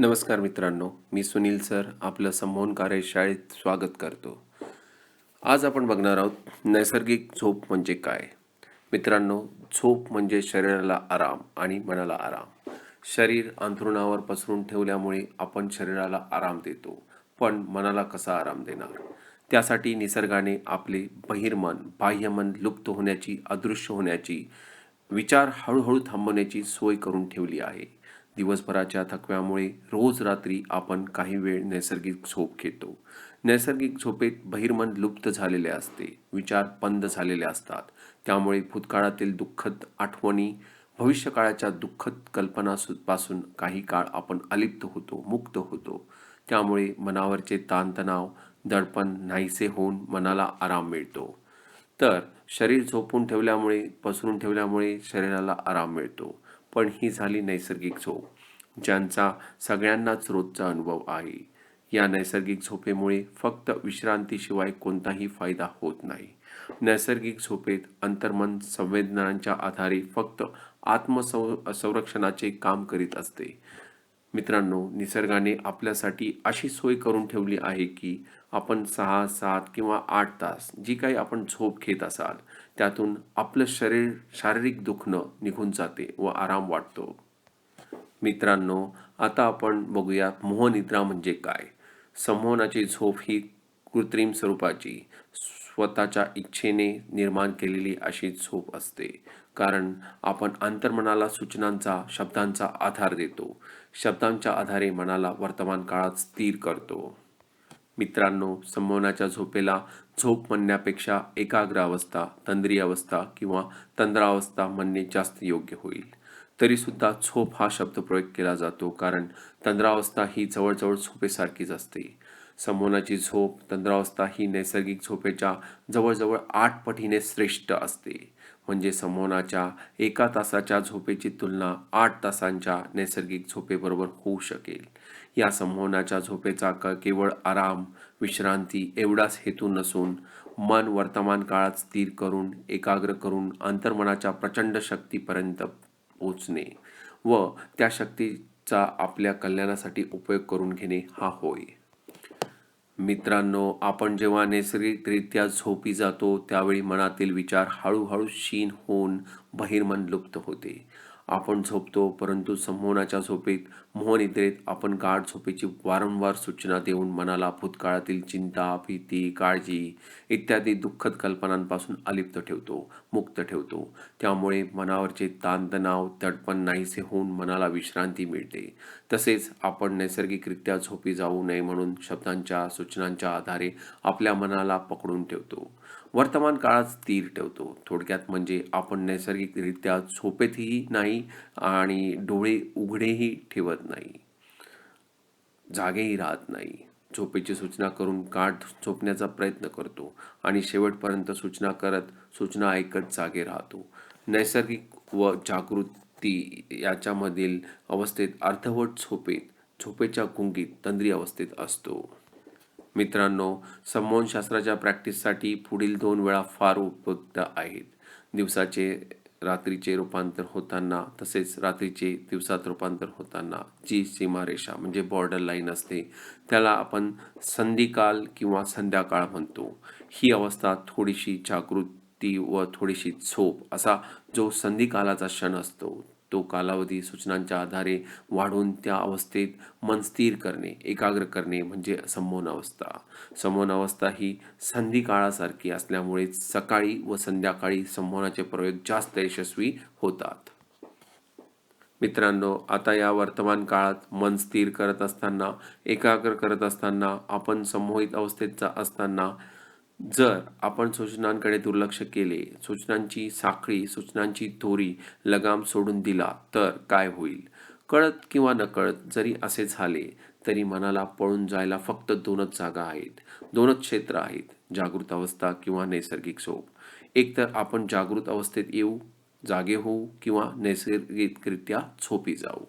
नमस्कार मित्रांनो मी सुनील सर आपलं संमोहन कार्यशाळेत स्वागत करतो. आज आपण बघणार आहोत नैसर्गिक झोप म्हणजे काय? मित्रांनो झोप म्हणजे शरीराला आराम आणि मनाला आराम. शरीर अंथरुणावर पसरून ठेवल्यामुळे आपण शरीराला आराम देतो पण मनाला कसा आराम देणार? त्यासाठी निसर्गाने आपले बहिर्मन बाह्यमन लुप्त होण्याची अदृश्य होण्याची विचार हळूहळू थांबवण्याची सोय करून ठेवली आहे. दिवसभराच्या थकव्यामुळे रोज रात्री आपण काही वेळ नैसर्गिक झोप घेतो. नैसर्गिक झोपेत बहिर्मन लुप्त झालेले असते विचार बंद झालेले असतात. त्यामुळे भूतकाळातील दुःखद आठवणी भविष्यकाळाच्या दुःखद कल्पनापासून काही काळ आपण अलिप्त होतो मुक्त होतो. त्यामुळे मनावरचे ताणतणाव दडपण नाहीसे होऊन मनाला आराम मिळतो. तर शरीर झोपून ठेवल्यामुळे पसरून ठेवल्यामुळे शरीराला आराम मिळतो. पण ही झाली नैसर्गिक झोप ज्यांचा सगळ्यांनाच रोजचा अनुभव आहे. या नैसर्गिक झोपेमुळे फक्त विश्रांतीशिवाय कोणताही फायदा होत नाही. नैसर्गिक झोपेत अंतर्मन संवेदनांच्या आधारे फक्त आत्मसंरक्षणाचे संरक्षणाचे काम करीत असते. मित्रांनो निसर्गाने आपल्यासाठी अशी सोय करून ठेवली आहे की आपण सहा सात किंवा आठ तास जी काही आपण झोप घेत असाल त्यातून आपलं शरीर शारीरिक दुखणं निघून जाते व आराम वाटतो. मित्रांनो आता आपण बघूया मोहनिद्रा म्हणजे काय? संमोहनाची झोप ही कृत्रिम स्वरूपाची स्वतःच्या इच्छेने निर्माण केलेली अशी झोप असते. कारण आपण अंतर्मनाला सूचनांचा शब्दांचा आधार देतो. शब्दांच्या आधारे मनाला वर्तमान काळात स्थिर करतो. मित्रांनो संमोहनाच्या झोपेला झोप म्हणण्यापेक्षा एकाग्र अवस्था तंद्री अवस्था किंवा तंद्रावस्था म्हणणे जास्त योग्य होईल. तरीसुद्धा झोप हा शब्द प्रयोग केला जातो कारण तंद्रावस्था ही जवळजवळ झोपेसारखीच असते. समोनाची झोप तंद्रावस्था ही नैसर्गिक झोपेच्या जवळजवळ आठ पटीने श्रेष्ठ असते. म्हणजे समोनाच्या एका तासाच्या झोपेची तुलना आठ तासांच्या नैसर्गिक झोपेबरोबर होऊ शकेल. या संमोहनाच्या झोपेचा क केवळ आराम विश्रांती एवढाच हेतू नसून मन वर्तमान काळात स्थिर करून एकाग्र करून अंतर्मनाच्या प्रचंड शक्तीपर्यंत पोचणे व त्या शक्तीचा आपल्या कल्याणासाठी उपयोग करून घेणे हा होय. मित्रांनो आपण जेव्हा नैसर्गिकरित्या झोपी जातो त्यावेळी मनातील विचार हळूहळू क्षीण होऊन बहिर्मन लुप्त होते. आपण झोपतो परंतु संमोहनाच्या झोपेत मोहनिद्रेत आपण गाढ झोपेची वारंवार सूचना देऊन मनाला भूतकाळातील चिंता भीती काळजी इत्यादी दुःखद कल्पनांपासून अलिप्त ठेवतो मुक्त ठेवतो. त्यामुळे मनावरचे ताणतणाव तडपण नाहीसे होऊन मनाला विश्रांती मिळते. तसेच आपण नैसर्गिकरित्या झोपी जाऊ नये म्हणून शब्दांच्या सूचनांच्या आधारे आपल्या मनाला पकडून ठेवतो. वर्तमान काळात स्थिर ठेवतो. थोडक्यात म्हणजे आपण नैसर्गिकरित्या झोपेतही नाही आणि डोळे उघडेही ठेवत नाही. जागेही राहत नाही. झोपेची सूचना करून काठ झोपण्याचा प्रयत्न करतो आणि शेवटपर्यंत सूचना करत सूचना ऐकत जागे राहतो. नैसर्गिक व जागृती याच्यामधील अवस्थेत अर्धवट झोपेत झोपेच्या गुंगीत तंद्री अवस्थेत असतो. मित्रांनो संमोहनशास्त्राच्या प्रॅक्टिससाठी पुढील दोन वेळा फार उपयुक्त आहेत. दिवसाचे रात्रीचे रूपांतर होताना तसेच रात्रीचे दिवसात रूपांतर होताना जी सीमारेषा म्हणजे बॉर्डर लाईन असते त्याला आपण संधिकाल किंवा संध्याकाळ म्हणतो. ही अवस्था थोडीशी जागृती व थोडीशी झोप असा जो संधिकालाचा क्षण असतो तो कालावधी सूचनांच्या आधारे वाढून त्या अवस्थेत मन स्थिर करणे एकाग्र करणे म्हणजे संमोहन अवस्था. संमोहन अवस्था ही संधी काळासारखी असल्यामुळे सकाळी व संध्याकाळी संमोहनाचे प्रयोग जास्त यशस्वी होतात. मित्रांनो आता या वर्तमान काळात मन स्थिर करत असताना एकाग्र करत असताना आपण संमोहित अवस्थेत असताना जर आपण सूचनांकडे दुर्लक्ष केले सूचनांची साखळी सूचनांची दोरी लगाम सोडून दिला तर काय होईल? कळत किंवा नकळत जरी असे झाले तरी मनाला पळून जायला फक्त दोनच जागा आहेत. दोनच क्षेत्र आहेत जागृत अवस्था किंवा नैसर्गिक झोप एकतर आपण जागृत अवस्थेत येऊ जागे होऊ किंवा नैसर्गिकरित्या झोपी जाऊ.